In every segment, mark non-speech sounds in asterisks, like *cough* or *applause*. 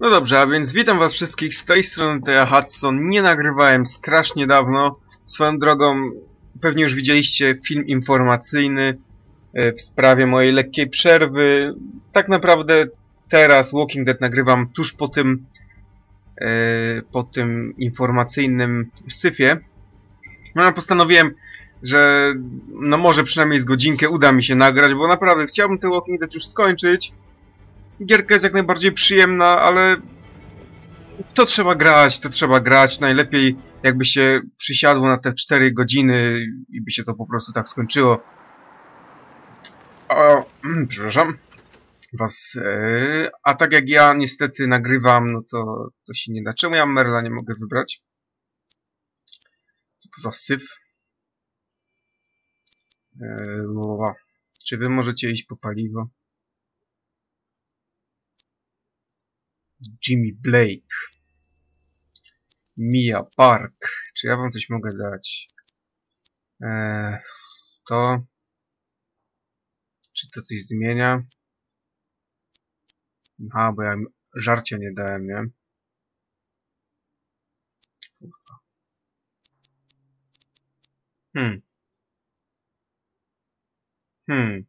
No dobrze, a więc witam was wszystkich z tej strony, to ja Hudson. Nie nagrywałem strasznie dawno. Swoją drogą, pewnie już widzieliście film informacyjny e, w sprawie mojej lekkiej przerwy. Tak naprawdę teraz Walking Dead nagrywam tuż po tym e, po tym informacyjnym syfie. No ja postanowiłem, że no może przynajmniej z godzinkę uda mi się nagrać, bo naprawdę chciałbym ten Walking Dead już skończyć. Gierka jest jak najbardziej przyjemna, ale to trzeba grać, to trzeba grać. Najlepiej jakby się przysiadło na te 4 godziny i by się to po prostu tak skończyło. O, przepraszam. Was, e, a tak jak ja niestety nagrywam, no to, to się nie da. Czemu ja Merla nie mogę wybrać? Co to za syf? Lola. Czy wy możecie iść po paliwo? Jimmy Blake. Mia Park. Czy ja wam coś mogę dać? Eee, to... Czy to coś zmienia? Aha, bo ja żarcia nie dałem, nie? Kurwa. Hmm. Hmm.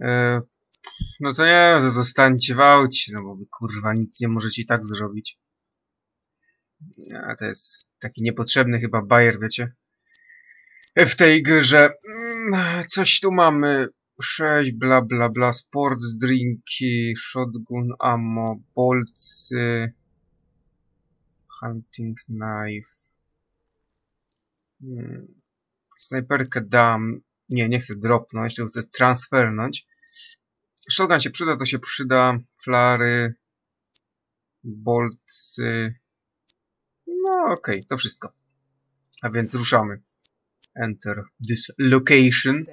Eee, no to nie, to zostańcie w aucie, no bo wy kurwa nic nie możecie i tak zrobić. A to jest taki niepotrzebny chyba bajer, wiecie? W tej grze mm, coś tu mamy. 6, bla bla bla, sports drinki, shotgun ammo, bolcy, hunting knife. Hmm. Snajperkę dam. Nie, nie chcę dropnąć, tylko chcę transfernąć. Shotgun się przyda, to się przyda. Flary, bolcy. No okej, okay, to wszystko. A więc ruszamy. Enter this location.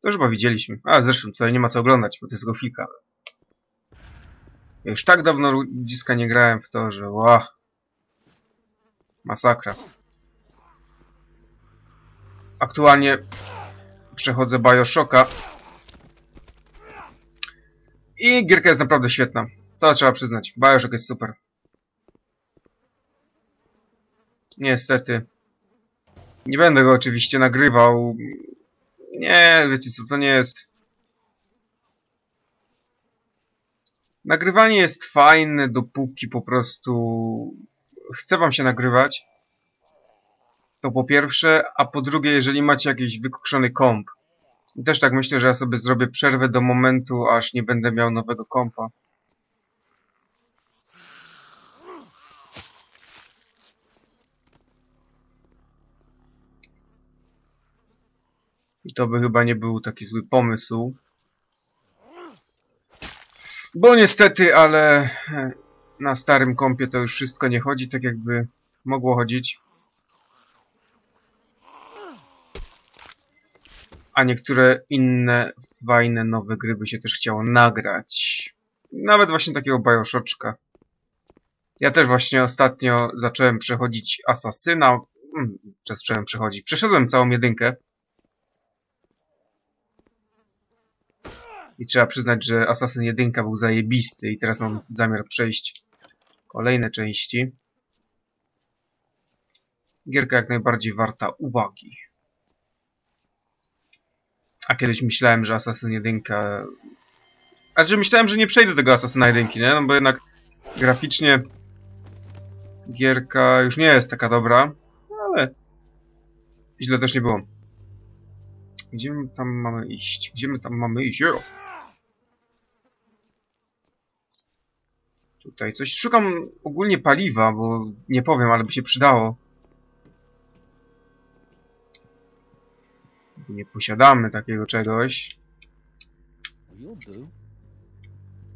To już chyba widzieliśmy. A zresztą tutaj nie ma co oglądać, bo to jest gofika. Ja już tak dawno ludziska nie grałem w to, że ła. Masakra. Aktualnie przechodzę Bioshocka. I gierka jest naprawdę świetna. To trzeba przyznać. Bioshock jest super. Niestety. Nie będę go oczywiście nagrywał. Nie, wiecie co, to nie jest... Nagrywanie jest fajne, dopóki po prostu chce wam się nagrywać. To po pierwsze, a po drugie, jeżeli macie jakiś wykuszony komp. Też tak myślę, że ja sobie zrobię przerwę do momentu, aż nie będę miał nowego kompa. I to by chyba nie był taki zły pomysł. Bo niestety, ale na starym kompie to już wszystko nie chodzi tak jakby mogło chodzić. A niektóre inne fajne nowe gry by się też chciało nagrać. Nawet właśnie takiego Bioshocka. Ja też właśnie ostatnio zacząłem przechodzić Asasyna. Hmm, zacząłem przechodzić. Przeszedłem całą jedynkę. I trzeba przyznać, że Assassin 1 był zajebisty i teraz mam zamiar przejść kolejne części. Gierka jak najbardziej warta uwagi. A kiedyś myślałem, że Assassin 1... A że myślałem, że nie przejdę tego Assassina 1, nie? No bo jednak graficznie gierka już nie jest taka dobra, ale źle też nie było. Gdzie my tam mamy iść? Gdzie my tam mamy iść? Jo! Tutaj coś. Szukam ogólnie paliwa, bo nie powiem, ale by się przydało. Nie posiadamy takiego czegoś.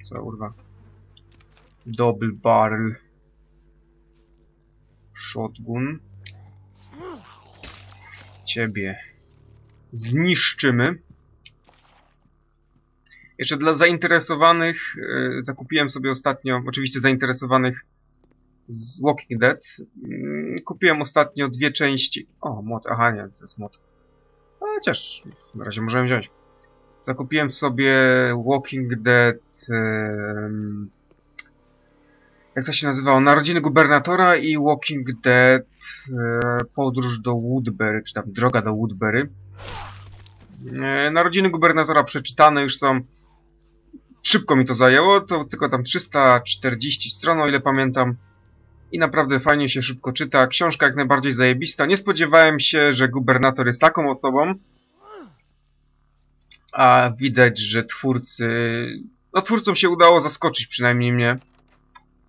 Co urwa? Double barrel. Shotgun. Ciebie. Zniszczymy. Jeszcze dla zainteresowanych yy, zakupiłem sobie ostatnio, oczywiście zainteresowanych z Walking Dead, yy, kupiłem ostatnio dwie części. O, mod, aha nie, to jest mod. Chociaż na razie możemy wziąć. Zakupiłem sobie Walking Dead... em, jak to się nazywało? Narodziny gubernatora i Walking Dead e, Podróż do Woodbury, czy tam Droga do Woodbury. E, Narodziny gubernatora przeczytane już są. Szybko mi to zajęło, to tylko tam 340 stron, o ile pamiętam. I naprawdę fajnie się szybko czyta. Książka jak najbardziej zajebista. Nie spodziewałem się, że gubernator jest taką osobą. A widać, że twórcy... No twórcom się udało zaskoczyć przynajmniej mnie.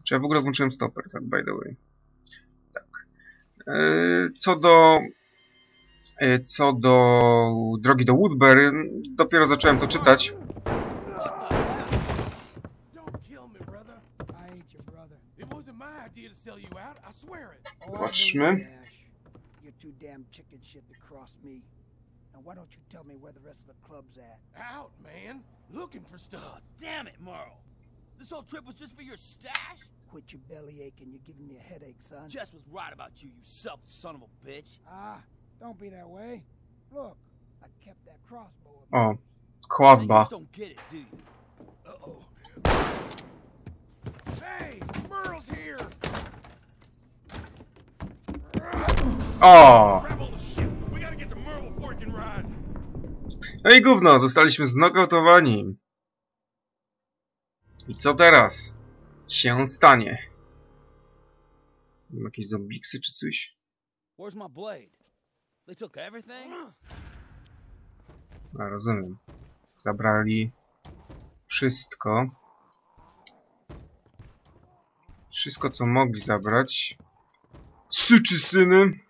Czy ja w ogóle włączyłem stoper, tak by the way. Tak. E, Co do... e, Co do drogi do Woodbury, dopiero zacząłem to czytać. Wasn't my idea to sell you out. I swear it. Oh, I know you, Ash. You're too damn chicken shit to cross me. Now why don't you tell me where the rest of the club's at? Out, man. Looking for stuff. Damn it, Merle. This whole trip was just for your stash? Quit your belly aching. You're giving me a headache, son. Jess was right about you, you selfish son of a bitch. Ah, don't be that way. Look, I kept that crossbow. Oh, crossbow. You just don't get it, do you? Ride. No i gówno, zostaliśmy znokautowani. I co teraz się stanie? Mam jakieś zombiksy czy coś? A, rozumiem. Zabrali wszystko. Wszystko, co mogli zabrać. Suczy syny!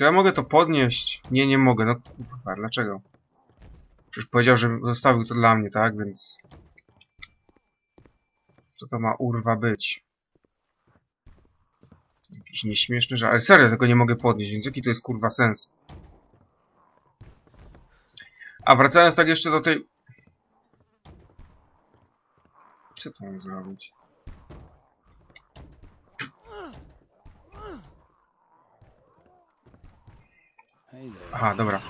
Czy ja mogę to podnieść? Nie, nie mogę. No kurwa, dlaczego? Przecież powiedział, że zostawił to dla mnie, tak? Więc... Co to ma urwa być? Jakiś nieśmieszny żart. Ale serio, tego nie mogę podnieść, więc jaki to jest kurwa sens? A wracając tak jeszcze do tej... Co tu mam zrobić? Aha, dobra.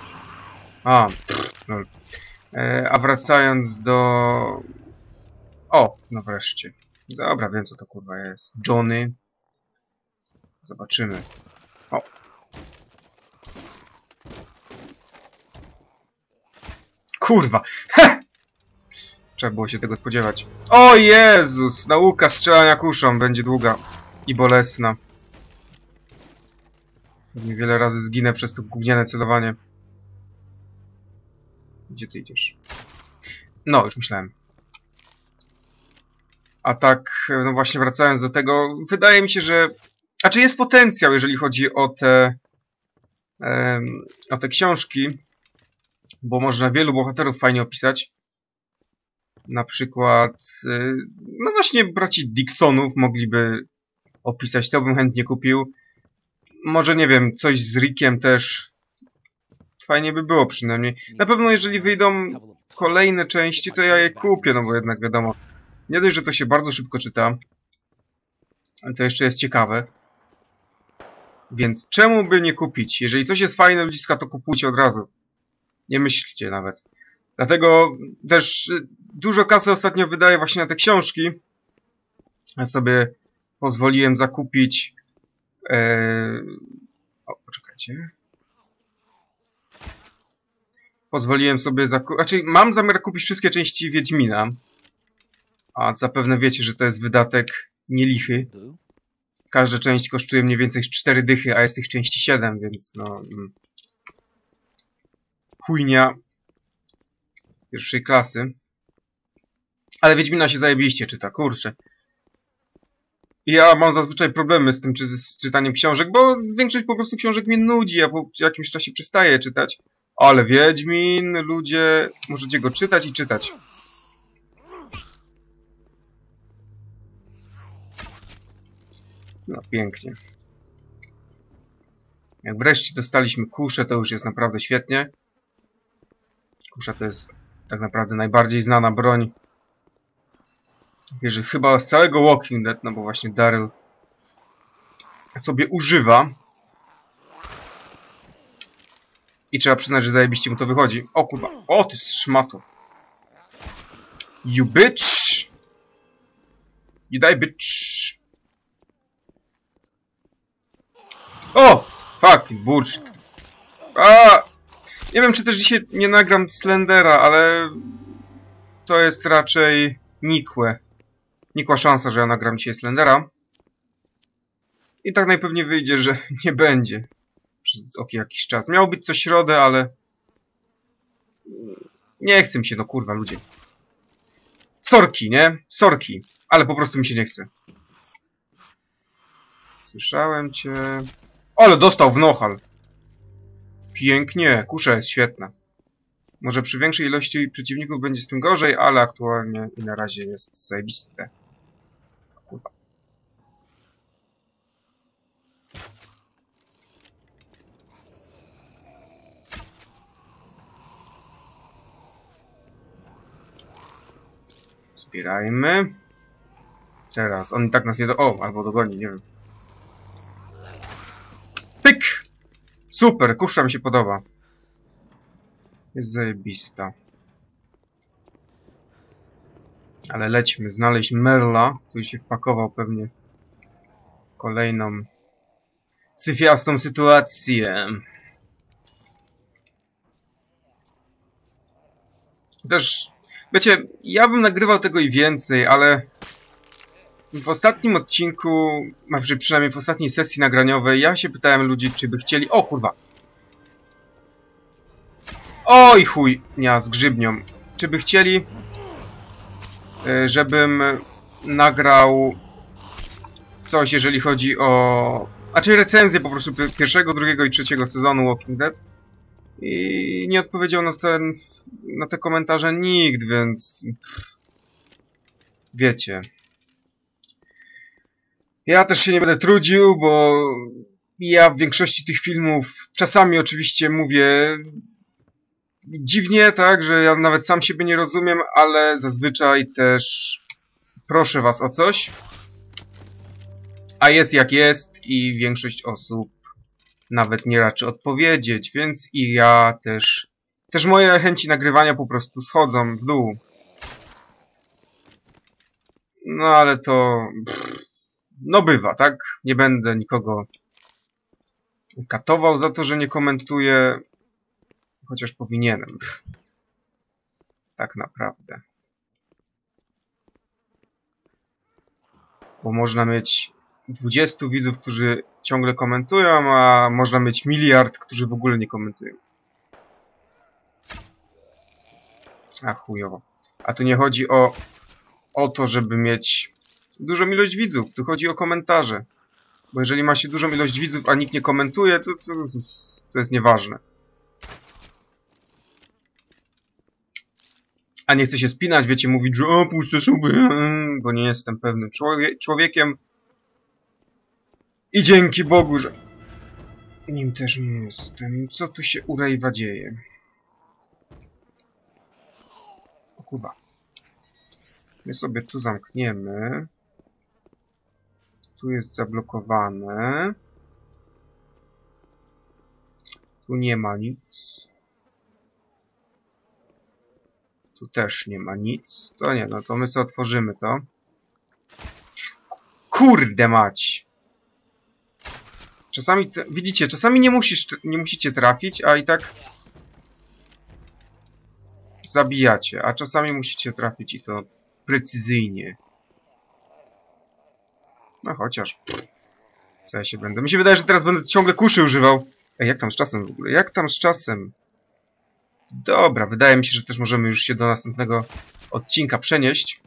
A, lol. E, a wracając do... O, no wreszcie. Dobra, wiem co to kurwa jest. Johnny. Zobaczymy. O. Kurwa. Heh! Trzeba było się tego spodziewać. O Jezus! Nauka strzelania kuszą będzie długa i bolesna. Pewnie wiele razy zginę przez to gówniane celowanie. Gdzie ty idziesz? No, już myślałem. A tak, no właśnie wracając do tego, wydaje mi się, że... A czy jest potencjał, jeżeli chodzi o te... o te książki, bo można wielu bohaterów fajnie opisać. Na przykład, y, no właśnie braci Dixonów mogliby opisać, to bym chętnie kupił. Może nie wiem, coś z Rickiem też. Fajnie by było przynajmniej. Na pewno jeżeli wyjdą kolejne części, to ja je kupię, no bo jednak wiadomo. Nie dość, że to się bardzo szybko czyta. To jeszcze jest ciekawe. Więc czemu by nie kupić? Jeżeli coś jest fajne, ludziska, to kupujcie od razu. Nie myślcie nawet. Dlatego też y, dużo kasy ostatnio wydaję właśnie na te książki. Ja sobie pozwoliłem zakupić... E... O, poczekajcie. Pozwoliłem sobie zakupić... Znaczy, mam zamiar kupić wszystkie części Wiedźmina. A zapewne wiecie, że to jest wydatek nielichy. Każda część kosztuje mniej więcej 4 dychy, a jest tych części 7, więc no... mm. Chujnia pierwszej klasy. Ale Wiedźmina się zajebiście czyta, kurczę. Ja mam zazwyczaj problemy z tym, czy z czytaniem książek, bo większość po prostu książek mnie nudzi, a po jakimś czasie przestaję czytać. Ale Wiedźmin, ludzie, możecie go czytać i czytać. No, pięknie. Jak wreszcie dostaliśmy kuszę, to już jest naprawdę świetnie. Kusza to jest tak naprawdę najbardziej znana broń. Wierzę, chyba z całego Walking Dead, no bo właśnie Daryl sobie używa. I trzeba przyznać, że zajebiście mu to wychodzi. O kurwa. O, ty szmato. You bitch! You die bitch! O! Fuck, bullshit. A! Nie wiem, czy też dzisiaj nie nagram Slendera, ale... To jest raczej nikłe. Nikła szansa, że ja nagram dzisiaj Slendera. I tak najpewniej wyjdzie, że *laughs* nie będzie. Przez jakiś czas. Miało być co środę, ale... Nie chce mi się, no kurwa, ludzie. Sorki, nie? Sorki. Ale po prostu mi się nie chce. Słyszałem cię... Ale dostał w nohal. Pięknie, kusza jest świetna. Może przy większej ilości przeciwników będzie z tym gorzej, ale aktualnie i na razie jest zajebiste. Kurwa. Zbierajmy. Teraz, on i tak nas nie do... O, albo dogoni, nie wiem. Pyk! Super, kusza mi się podoba. Jest zajebista. Ale lećmy, znaleźć Merla, który się wpakował pewnie w kolejną syfiastą sytuację. Też, wiecie, ja bym nagrywał tego i więcej, ale w ostatnim odcinku, przynajmniej w ostatniej sesji nagraniowej, ja się pytałem ludzi, czy by chcieli... O kurwa! Oj chuj! Nie, z grzybnią. Czy by chcieli, żebym nagrał coś, jeżeli chodzi o... Znaczy recenzję po prostu pi- pierwszego, drugiego i trzeciego sezonu Walking Dead. I nie odpowiedział na, ten, na te komentarze nikt, więc... Wiecie. Ja też się nie będę trudził, bo ja w większości tych filmów czasami oczywiście mówię dziwnie, tak, że ja nawet sam siebie nie rozumiem, ale zazwyczaj też proszę was o coś. A jest jak jest i większość osób nawet nie raczy odpowiedzieć, więc i ja też też moje chęci nagrywania po prostu schodzą w dół. No ale to pff, no bywa, tak? Nie będę nikogo katował za to, że nie komentuję. Chociaż powinienem. Tak naprawdę. Bo można mieć 20 widzów, którzy ciągle komentują, a można mieć miliard, którzy w ogóle nie komentują. A chujowo. A tu nie chodzi o, o to, żeby mieć dużą ilość widzów. Tu chodzi o komentarze. Bo jeżeli ma się dużą ilość widzów, a nikt nie komentuje, to, to, to jest nieważne. A nie chcę się spinać, wiecie, mówić, że o, puste suby, bo nie jestem pewnym człowie człowiekiem. I dzięki Bogu, że nim też nie jestem. Co tu się u Rejwa dzieje? O kurwa. My sobie tu zamkniemy. Tu jest zablokowane. Tu nie ma nic. Tu też nie ma nic. To nie, no to my co otworzymy to. Kurde mać! Czasami, widzicie, czasami nie, musisz, nie musicie trafić, a i tak zabijacie, a czasami musicie trafić i to precyzyjnie. No chociaż, co ja się będę... Mi się wydaje, że teraz będę ciągle kuszy używał. Ej, jak tam z czasem w ogóle? Jak tam z czasem? Dobra, wydaje mi się, że też możemy już się do następnego odcinka przenieść.